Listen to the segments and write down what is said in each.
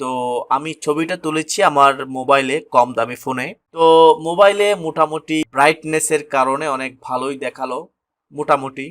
তো আমি ছবিটা তুলেছি আমার মোবাইলে, কম দামি ফোনে। তো মোবাইলে মোটামুটি ব্রাইটনেসের কারণে অনেক ভালোই দেখাল, মোটামুটি।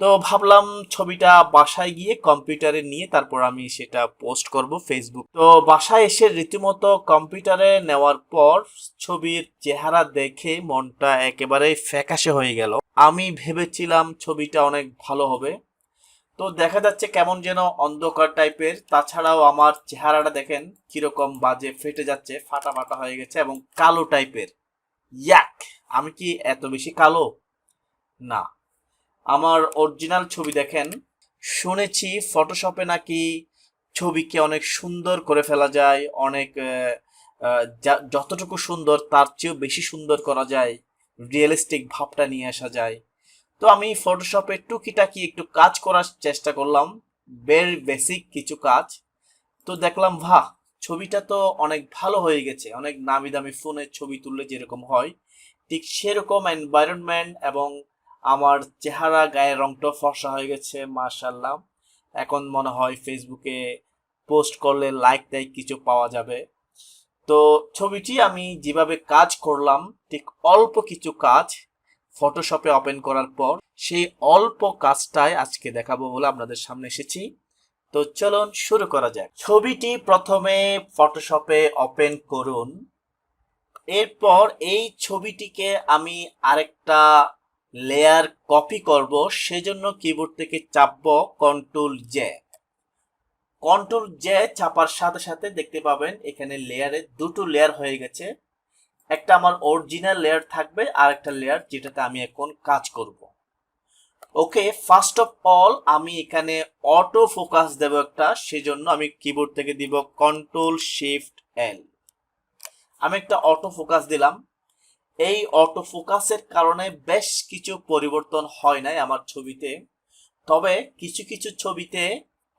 তো ভাবলাম ছবিটা বাসায় গিয়ে কম্পিউটারে নিয়ে তারপর আমি সেটা পোস্ট করব ফেসবুক তো বাসায় এসে রীতিমতো কম্পিউটারে নেওয়ার পর ছবির চেহারা দেখে মনটা একেবারে ফ্যাকাশে হয়ে গেল। আমি ভেবেছিলাম ছবিটা অনেক ভালো হবে। তো দেখা যাচ্ছে কেমন যেন অন্ধকার টাইপের। তাছাড়াও আমার চেহারাটা দেখেন কীরকম বাজে, ফেটে যাচ্ছে, ফাটা ফাটা হয়ে গেছে এবং কালো টাইপের। ইয়াক! আমি কি এত বেশি কালো? না। আমার অরিজিনাল ছবি দেখেন, শুনেছি ফটোশপে নাকি ছবিকে অনেক সুন্দর করে ফেলা যায়, অনেক যতটুকু সুন্দর তার চেয়েও বেশি সুন্দর করা যায় রিয়েলিস্টিক ভাবটা নিয়ে আসা যায়। তো আমি ফটোশপে টুকিটাকি একটু কাজ করার চেষ্টা করলাম বের বেসিক কিছু কাজ। তো দেখলাম, বাহ, ছবিটা তো অনেক ভালো হয়ে গেছে, অনেক নামি দামি ফোনের ছবি তুললে যেরকম হয়, ঠিক সেরকম এনভায়রনমেন্ট এবং আমার চেহারা গায়ের রংটা ফর্সা হয়ে গেছে মার্শাল্লাহ এখন মনে হয় ফেসবুকে পোস্ট করলে লাইক টাইক কিছু পাওয়া যাবে। তো ছবিটি আমি যেভাবে কাজ করলাম, ঠিক অল্প কিছু কাজ ফটোশপে ওপেন করার পর সেই অল্প কাজটাই আজকে দেখাবো বলে আপনাদের সামনে এসেছি। তো চলুন শুরু করা যাক। ছবিটি প্রথমে ফটোশপে ওপেন করুন। এরপর এই ছবিটিকে আমি আরেকটা লেয়ার কপি করব। সেজন্য কিবোর্ড থেকে চাপবো কন্ট্রোল জে কন্ট্রোল জে চাপার সাথে সাথে দেখতে পাবেন এখানে লেয়ারে দুটো লেয়ার হয়ে গেছে। একটা আমার অরিজিনাল লেয়ার থাকবে আর একটা লেয়ার যেটাতে আমি এখন কাজ করব। ওকে ফার্স্ট অফ অল আমি এখানে অটো ফোকাস দেব একটা, সেজন্য আমি কিবোর্ড থেকে দিব কন্ট্রোল শিফট এল আমি একটা অটো ফোকাস দিলাম। এই অটো ফোকাসের কারণে বেশ কিছু পরিবর্তন হয় নাই আমার ছবিতে। তবে কিছু কিছু ছবিতে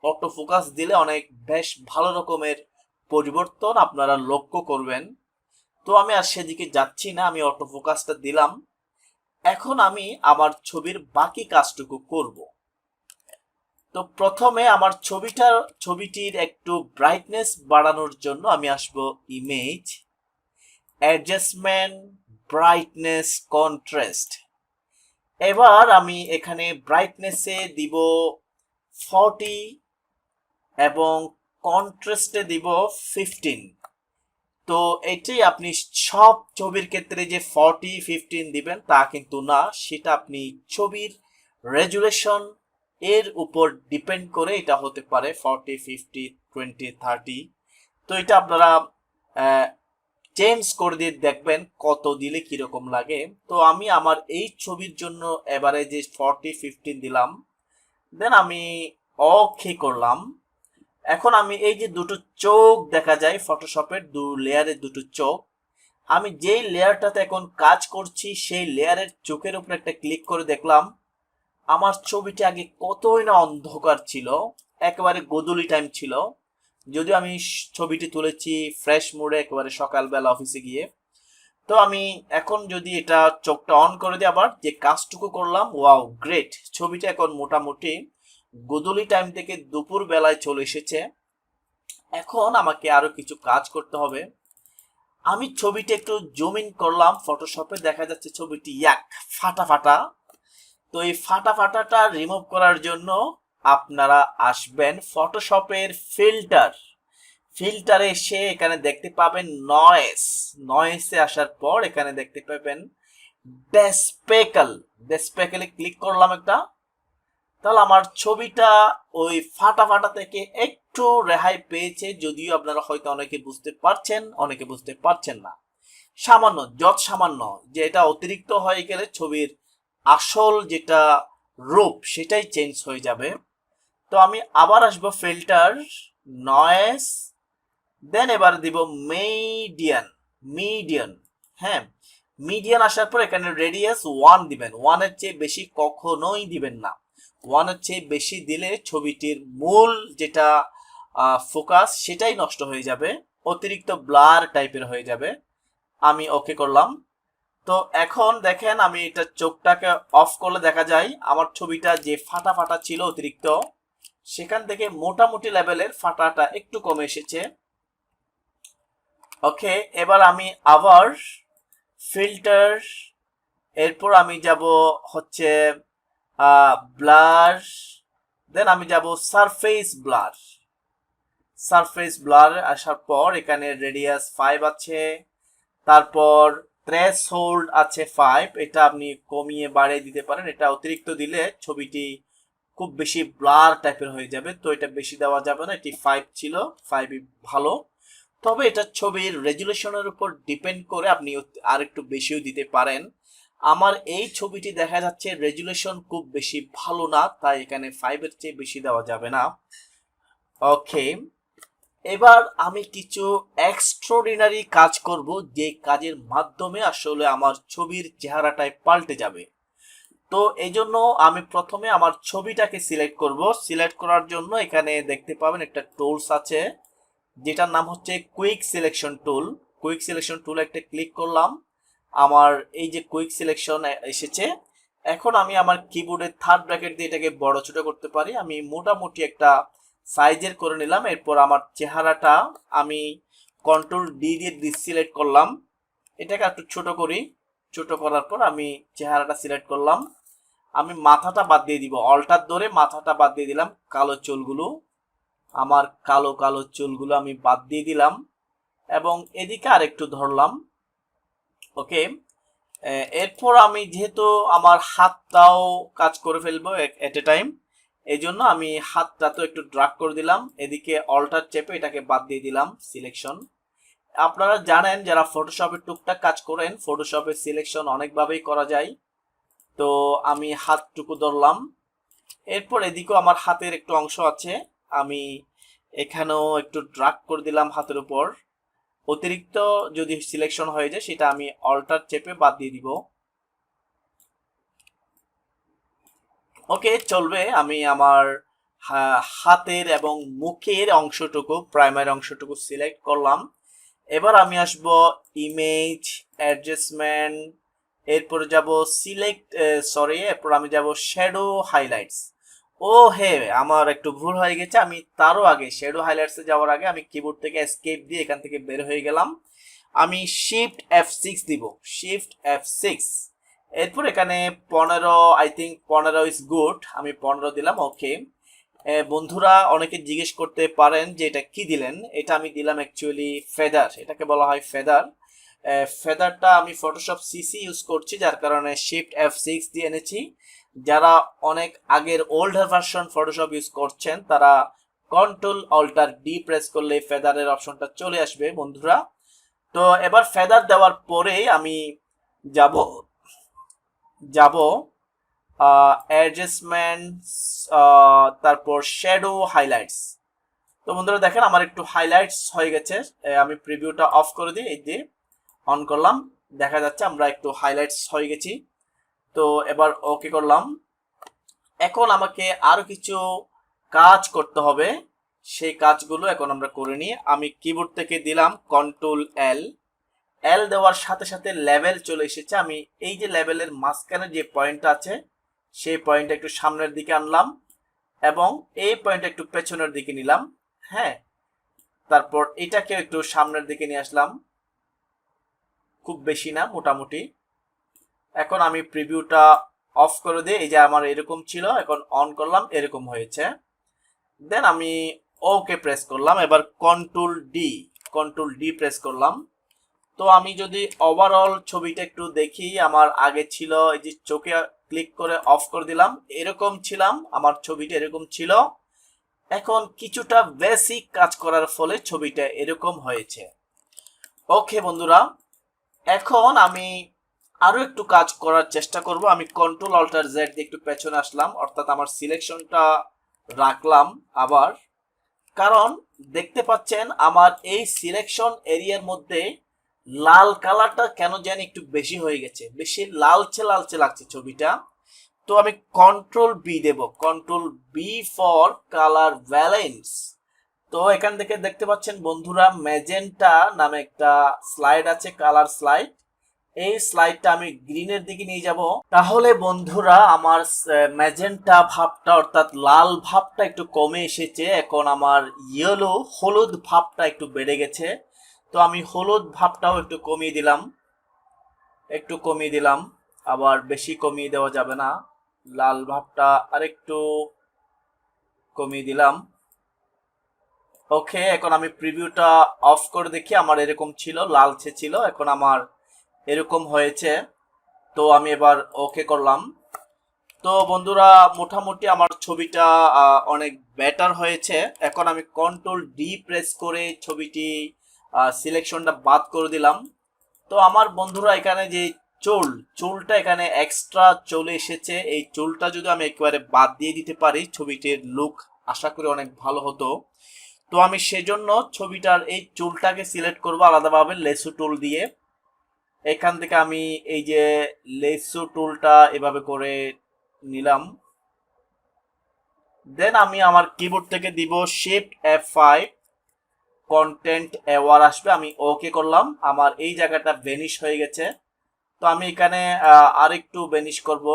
অটো ফোকাস দিলে অনেক বেশ ভালো রকমের পরিবর্তন আপনারা লক্ষ্য করবেন। তো আমি আর সেদিকে যাচ্ছি না, আমি অটো ফোকাসটা দিলাম। এখন আমি আমার ছবির বাকি কাজটুকু করব। তো প্রথমে আমার ছবিটার ছবিটির একটু ব্রাইটনেস বাড়ানোর জন্য আমি আসব ইমেজ অ্যাডজাস্টমেন্ট ব্রাইটনেস কন্ট্রাস্ট এবার আমি এখানে ব্রাইটনেসে দিব ফর্টি এবং কন্ট্রাস্টে দিব ফিফটিন তো এটাই আপনি সব ছবির ক্ষেত্রে যে ফর্টি ফিফটিন দিবেন, তা কিন্তু না। সেটা আপনি ছবির রেজুলেশন এর উপর ডিপেন্ড করে এটা হতে পারে ফর্টি ফিফটি টোয়েন্টি থার্টি তো এটা আপনারা চেঞ্জ করে দিয়ে দেখবেন কত দিলে কীরকম লাগে। তো আমি আমার এই ছবির জন্য এবারে যে ফর্টি ফিফটিন দিলাম দেন আমি ওকে করলাম। এখন আমি এই যে দুটো চোখ দেখা যায় ফটোশপের দু লেয়ারের দুটো চোখ, আমি যেই লেয়ারটাতে এখন কাজ করছি, সেই লেয়ারের চোখের উপর একটা ক্লিক করে দেখলাম, আমার ছবিটি আগে কতই না অন্ধকার ছিল, একেবারে গোদুলি টাইম ছিল। যদিও আমি ছবিটি তুলেছি ফ্রেশ মোডে একেবারে সকালবেলা অফিসে গিয়ে। তো আমি এখন যদি এটা চোখটা অন করে দিই আবার, যে কাজটুকু করলাম ওয়াও গ্রেট ছবিটা এখন মোটামুটি গোদুলি টাইম থেকে দুপুর বেলায় চলে এসেছে। এখন আমাকে আরও কিছু কাজ করতে হবে। আমি ছবিটা একটু জুম ইন করলাম ফটোশপে দেখা যাচ্ছে ছবিটি এক ফাটা ফাটা। তো এই ফাটা ফাটাটা রিমুভ করার জন্য আপনারা আসবেন ফটোশপের ফিল্টার ফিল্টারে এসে এখানে দেখতে পাবেন নয়েস নয়েসে আসার পর এখানে দেখতে পাবেন ডেসপেকল ডেসপেকলে ক্লিক করলাম একটা। তাহলে আমার ছবিটা ওই ফাটা ফাটা থেকে একটু রেহাই পেয়েছে, যদিও আপনারা হয়তো অনেকে বুঝতে পারছেন, অনেকে বুঝতে পারছেন না। সামান্য, যত সামান্য, যে এটা অতিরিক্ত হয়ে গেলে ছবির আসল যেটা রূপ, সেটাই চেঞ্জ হয়ে যাবে। তো আমি আবার আসব ফিল্টার নয়েস দেন এবার দিব মিডিয়ান মিডিয়ান হ্যাঁ? মিডিয়ান আসার পর এখানে রেডিয়াস ওয়ান দিবেন ওয়ানের চেয়ে বেশি কখনোই দিবেন না। ওয়ানের চেয়ে বেশি দিলে ছবিটির মূল যেটা ফোকাস সেটাই নষ্ট হয়ে যাবে, অতিরিক্ত ব্লার টাইপের হয়ে যাবে। আমি ওকে করলাম। তো এখন দেখেন আমি এটা চোখটাকে অফ করলে দেখা যায় আমার ছবিটা যে ফাটা ফাটা ছিল অতিরিক্ত, সেখান থেকে মোটামুটি লেভেলের ফাটাটা একটু কমে এসেছে। ওকে, এবার আমি আবার ফিল্টার, এরপর আমি যাব হচ্ছে ব্লার দেন আমি যাব সারফেস ব্লার সারফেস ব্লার আসার পর এখানে রেডিয়াস ফাইভ আছে, তারপর ট্রেস হোল্ড আছে ফাইভ এটা আপনি কমিয়ে বাড়িয়ে দিতে পারেন, এটা অতিরিক্ত দিলে ছবিটি খুব বেশি ব্লার টাইপের হয়ে যাবে, তো এটা বেশি দেওয়া যাবে না, এটি ফাইভ ছিল ফাইভই ভালো। তবে এটা ছবির রেজুলেশনের উপর ডিপেন্ড করে আপনি আর একটু বেশিও দিতে পারেন। আমার এই ছবিটি দেখা যাচ্ছে রেজুলেশন খুব বেশি ভালো না, তাই এখানে ফাইভের চেয়ে বেশি দেওয়া যাবে না। ওকে, এবার আমি কিছু এক্সট্রাঅর্ডিনারি কাজ করব, যে কাজের মাধ্যমে আসলে আমার ছবির চেহারাটাই পাল্টে যাবে। তো এই জন্য আমি প্রথমে আমার ছবিটাকে সিলেক্ট করব। সিলেক্ট করার জন্য এখানে দেখতে পাবেন একটা টুলস আছে, যেটার নাম হচ্ছে quick selection tool quick selection tool একটা ক্লিক করলাম। আমার এই যে কুইক সিলেকশন এসেছে, এখন আমি আমার কিবোর্ডের থার্ড ব্র্যাকেট দিয়ে এটাকে বড় ছোট করতে পারি। আমি মোটামুটি একটা সাইজের করে নিলাম, এরপর আমার চেহারাটা আমি কন্ট্রোল ডি দিয়ে সিলেক্ট করলাম। এটাকে একটু ছোট করি, ছোট করার পর আমি চেহারাটা সিলেক্ট করলাম। আমি মাথাটা বাদ দিয়ে দিব অল্টার ধরে মাথাটা বাদ দিয়ে দিলাম কালো চুলগুলো। আমার কালো কালো চুলগুলো আমি বাদ দিয়ে দিলাম এবং এদিকে আর একটু ধরলাম। ওকে এরপর আমি যেহেতু আমার হাতটাও কাজ করে ফেলব এট এ টাইম এই জন্য আমি হাতটা তো একটু ড্রাগ করে দিলাম। এদিকে অল্টার চেপে এটাকে বাদ দিয়ে দিলাম সিলেকশন আপনারা জানেন যারা ফটোশপে টুকটাক কাজ করেন ফটোশপে সিলেকশন অনেকভাবেই করা যায়। তো আমি হাতটুকু ধরলাম। এরপর এদিকেও আমার হাতের একটু অংশ আছে। আমি এখানেও একটু ড্রাগ করে দিলাম হাতের উপর। অতিরিক্ত যদি সিলেকশন হয়ে যায়, সেটা আমি অল্টার চেপে বাদ দিয়ে দিব। ওকে চলবে। আমি আমার হাতের এবং মুখের অংশটুকু প্রাইমারি অংশটুকু সিলেক্ট করলাম। এবার আমি আসব ইমেজ অ্যাডজাস্টমেন্ট এরপর যাব সিলেক্ট সরি এরপর আমি যাব শ্যাডো হাইলাইটস ও হে, আমার একটু ভুল হয়ে গেছে। আমি তারও আগে শ্যাডো হাইলাইটসে যাওয়ার আগে আমি কিবোর্ড থেকে এসকেপ দিয়ে এখান থেকে বের হয়ে গেলাম। আমি শিফট এফ সিক্স দিব। শিফট এফ সিক্স এরপর এখানে পনেরো আই থিঙ্ক পনেরো ইজ গুড আমি পনেরো দিলাম ওকে বন্ধুরা, অনেকে জিজ্ঞেস করতে পারেন যে এটা কি দিলেন? এটা আমি দিলাম অ্যাকচুয়ালি ফেদার এটাকে বলা হয় ফেদার ফেদারটা আমি ফটোশপ সিসি ইউজ করছি, যার কারণে শিফট এফ সিক্স দিয়ে এনেছি। যারা অনেক আগের ওল্ডার ভার্সন ফটোশপ ইউজ করছেন, তারা কন্ট্রোল অল্টার ডি প্রেস করলে ফেদারের অপশনটা চলে আসবে, বন্ধুরা। তো এবার ফেদার দেওয়ার পরে আমি যাব যাব অ্যাডজাস্টমেন্ট তারপর শ্যাডো হাইলাইটস তো বন্ধুরা, দেখেন আমার একটু হাইলাইটস হয়ে গেছে। আমি প্রিভিউটা অফ করে দিই, এই দিয়ে অন করলাম। দেখা যাচ্ছে আমরা একটু হাইলাইটস হয়ে গেছি। তো এবার ওকে করলাম। এখন আমাকে আরও কিছু কাজ করতে হবে। সেই কাজগুলো এখন আমরা করে নিই। আমি কিবোর্ড থেকে দিলাম কন্ট্রোল এল এল দেওয়ার সাথে সাথে লেভেল চলে এসেছে। আমি এই যে লেভেলের মাঝখানে যে পয়েন্টটা আছে, সেই পয়েন্টটা একটু সামনের দিকে আনলাম এবং এই পয়েন্টটা একটু পেছনের দিকে নিলাম। হ্যাঁ তারপর এটাকে একটু সামনের দিকে নিয়ে আসলাম। খুব বেশি না, মোটামুটি। এখন আমি প্রিভিউটা অফ করে দিই। এই যে আমার এরকম ছিল, এখন অন করলাম, এরকম হয়েছে। দেন আমি ওকে প্রেস করলাম। এবার control D control D press করলাম। তো আমি যদি ওভারঅল ছবিটা একটু দেখি, আমার আগে ছিল, এই যে চোখে ক্লিক করে অফ করে দিলাম, এরকম ছিলাম, আমার ছবিটা এরকম ছিল। এখন কিছুটা বেসিক কাজ করার ফলে ছবিটা এরকম হয়েছে। ওকে বন্ধুরা, এখন আমি আরও একটু কাজ করার চেষ্টা করব। আমি কন্ট্রোল অল্টার জেড দিয়ে একটু পেছনে আসলাম, অর্থাৎ আমার সিলেকশনটা রাখলাম আবার। কারণ দেখতে পাচ্ছেন আমার এই সিলেকশন এরিয়ার মধ্যে লাল কালারটা কেন জানি একটু বেশি হয়ে গেছে, বেশি লালচে লালচে লাগছে ছবিটা। তো আমি control B Dev control B for colour balance তো এখান থেকে দেখতে পাচ্ছেন বন্ধুরা ম্যাজেন্টা নামে একটা স্লাইড আছে কালার স্লাইড এই স্লাইডটা আমি গ্রিনের দিকে নিয়ে যাব। তাহলে বন্ধুরা, আমার ম্যাজেন্টা ভাবটা অর্থাৎ লাল ভাবটা একটু কমে এসেছে। এখন আমার ইয়েলো হলুদ ভাবটা একটু বেড়ে গেছে। তো আমি হলুদ ভাবটাও একটু কমিয়ে দিলাম। একটু কমিয়ে দিলাম। আবার বেশি কমিয়ে দেওয়া যাবে না। লাল ভাবটা আরেকটু কমিয়ে দিলাম। ওকে এখন আমি প্রিভিউটা অফ করে দেখি। আমার এরকম ছিল, লালচে ছিল। এখন আমার এরকম হয়েছে। তো আমি এবার ওকে করলাম। তো বন্ধুরা, মোটামুটি আমার ছবিটা অনেক বেটার হয়েছে। এখন আমি কন্ট্রোল ডি প্রেস করে ছবিটি সিলেকশনটা বাদ করে দিলাম। তো আমার বন্ধুরা, এখানে যে চুল, চুলটা এখানে এক্সট্রা চলে এসেছে। এই চুলটা যদি আমি একেবারে বাদ দিয়ে দিতে পারি, ছবিটির লুক আশা করি অনেক ভালো হতো। তো আমি সেজন্য ছবিটার এই চুলটাকে সিলেক্ট করব আলাদাভাবে লেসু টুল দিয়ে। এখান থেকে আমি এই যে লেসু টুলটা এভাবে করে নিলাম। দেন আমি আমার কিবোর্ড থেকে দিব shift F five content aware আসবে, আমি ওকে করলাম। আমার এই জায়গাটা ভেনিশ হয়ে গেছে। তো আমি এখানে আরেকটু ভেনিশ করব।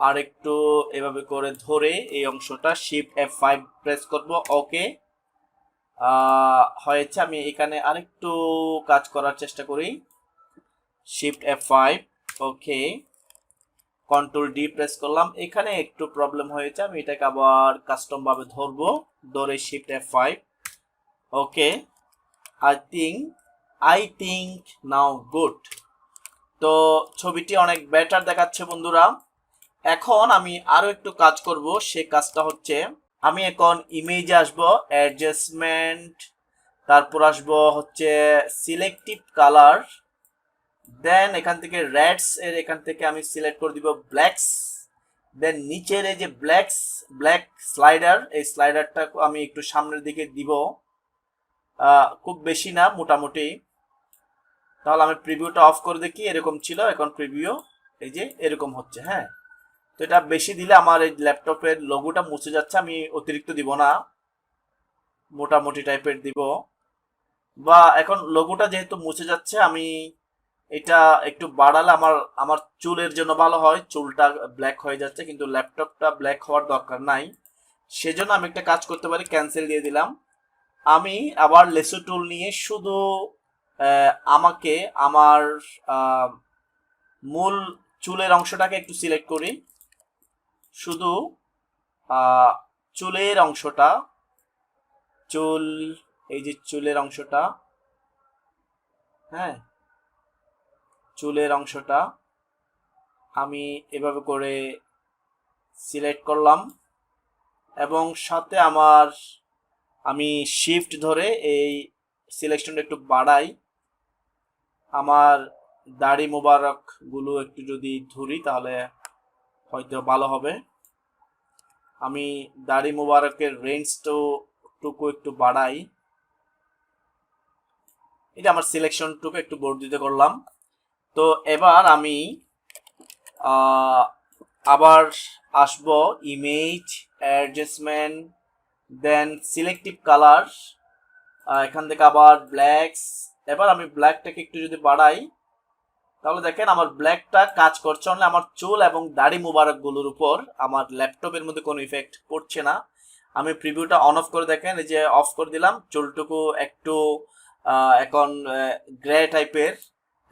আরেকটু এভাবে করে ধরে এই অংশটা শিফট এফ ফাইভ প্রেস করব ওকে হয়েছে, আমি এখানে আরেকটু কাজ করার চেষ্টা করি। Shift F five okay control D press করলাম। এখানে একটু প্রবলেম হয়েছে, আমি এটাকে আবার কাস্টম ভাবে ধরবো, ধরে shift F five okay I think I think now good তো ছবিটি অনেক বেটার দেখাচ্ছে বন্ধুরা। এখন আমি আরও একটু কাজ করব, সে কাজটা হচ্ছে আমি এখন ইমেজে আসব অ্যাডজাস্টমেন্ট তারপর আসব হচ্ছে সিলেক্টিভ কালার দেন এখান থেকে রেডস এর এখান থেকে আমি সিলেক্ট করে দিব ব্ল্যাকস দেন নিচের এই যে ব্ল্যাকস ব্ল্যাক স্লাইডার এই স্লাইডারটা আমি একটু সামনের দিকে দিব খুব বেশি না, মোটামুটি। তাহলে আমি প্রিভিউটা অফ করে দেখি, এরকম ছিল, এখন প্রিভিউ এই যে এরকম হচ্ছে হ্যাঁ। তো এটা বেশি দিলে আমার এই ল্যাপটপের লোগোটা মুছে যাচ্ছে, আমি অতিরিক্ত দিব না। মোটামুটি টাইপের দিব। বা এখন লোগোটা যেহেতু মুছে যাচ্ছে, আমি এটা একটু বাড়ালে আমার আমার চুলের জন্য ভালো হয়। চুলটা ব্ল্যাক হয়ে যাচ্ছে, কিন্তু ল্যাপটপটা ব্ল্যাক হওয়ার দরকার নাই। সেজন্য আমি একটা কাজ করতে পারি ক্যান্সেল দিয়ে দিলাম। আমি আবার লেসু টুল নিয়ে শুধু আমাকে আমার মূল চুলের অংশটাকে একটু সিলেক্ট করি। শুধু চুলের অংশটা, চুল, এই যে চুলের অংশটা হ্যাঁ চুলের অংশটা আমি এভাবে করে সিলেক্ট করলাম এবং সাথে আমার, আমি শিফট ধরে এই সিলেকশনটা একটু বাড়াই। আমার দাড়ি মোবারকগুলো একটু যদি ধরি তাহলে হয়তো ভালো হবে। আমি দাড়ি মোবারকের রেঞ্জটাও টুকু একটু বাড়াই। এটা আমার সিলেকশনটুকু একটু বর্ধিত করলাম। তো এবার আমি আবার আসব image adjustment then selective colour এখান থেকে আবার ব্ল্যাকস এবার আমি ব্ল্যাকটাকে একটু যদি বাড়াই তাহলে দেখেন আমার ব্ল্যাকটা কাজ করছে অনলি আমার চুল এবং দাড়ি মুবারকগুলোর উপর। আমার ল্যাপটপের মধ্যে কোনো ইফেক্ট পড়ছে না। আমি প্রিভিউটা অন অফ করে দেখেন, এই যে অফ করে দিলাম। চুলটুকু একটু এখন গ্রে টাইপের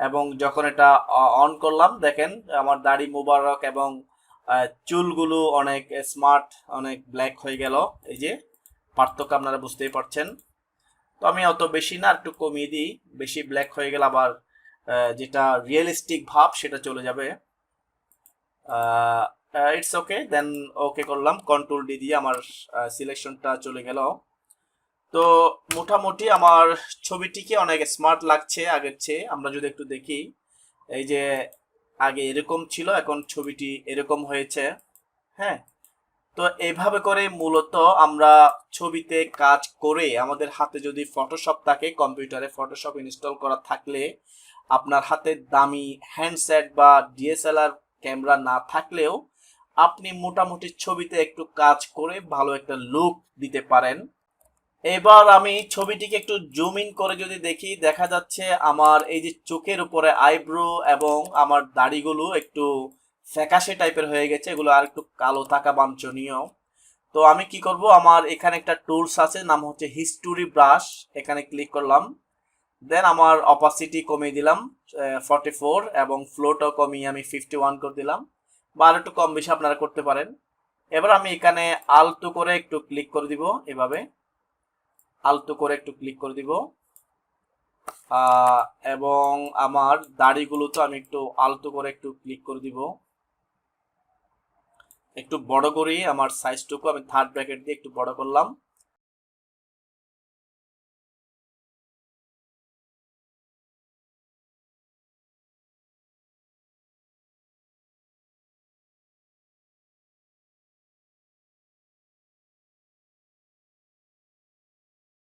এবং যখন এটা অন করলাম, দেখেন, আমার দাড়ি মুবারক এবং চুলগুলো অনেক স্মার্ট অনেক ব্ল্যাক হয়ে গেল। এই যে, পার্থক্য আপনারা বুঝতেই পারছেন। তো আমি অত বেশি না, একটু কমিয়ে দিই। বেশি ব্ল্যাক হয়ে গেলে আবার যেটা রিয়েলিস্টিক ভাব, সেটা চলে যাবে। ইটস ওকে দেন ওকে করলাম। কন্ট্রোল ডি দিয়ে আমার সিলেকশনটা চলে গেল। তো মোটামুটি আমার ছবিটিকে অনেক স্মার্ট লাগছে আগের চেয়ে। আমরা যদি একটু দেখি, এই যে আগে এরকম ছিল, এখন ছবিটি এরকম হয়েছে। হ্যাঁ? তো এইভাবে করে মূলত আমরা ছবিতে কাজ করে আমাদের হাতে যদি ফটোশপ থাকে কম্পিউটারে ফটোশপ ইনস্টল করা থাকলে আপনার হাতে দামি হ্যান্ডসেট বা ডিএসএলআর ক্যামেরা না থাকলেও আপনি মোটামুটি ছবিতে একটু কাজ করে ভালো একটা লুক দিতে পারেন। এবার আমি ছবিটিকে একটু জুম ইন করে যদি দেখি, দেখা যাচ্ছে আমার এই যে চোখের উপরে আইব্রো এবং আমার দাড়িগুলো একটু ফ্যাকাশে টাইপের হয়ে গেছে, এগুলো আর একটু কালো থাকা বাঞ্ছনীয়। তো আমি কি করব, আমার এখানে একটা টুলস আছে, নাম হচ্ছে হিস্টোরি ব্রাশ এখানে ক্লিক করলাম। দেন আমার অপাসিটি কমিয়ে দিলাম ফর্টি ফোর এবং ফ্লোটাও কমিয়ে আমি ফিফটি ওয়ান করে দিলাম। বা আর একটু কম বেশি আপনারা করতে পারেন। এবার আমি এখানে আলতো করে একটু ক্লিক করে দিব এভাবে। আলতো করে একটু ক্লিক করে দিব। এবং আমার দাড়িগুলো তো আমি একটু আলতো করে একটু ক্লিক করে দিব। একটু বড় করি আমার সাইজটুকু আমি থার্ড ব্র্যাকেট দিয়ে একটু বড় করলাম।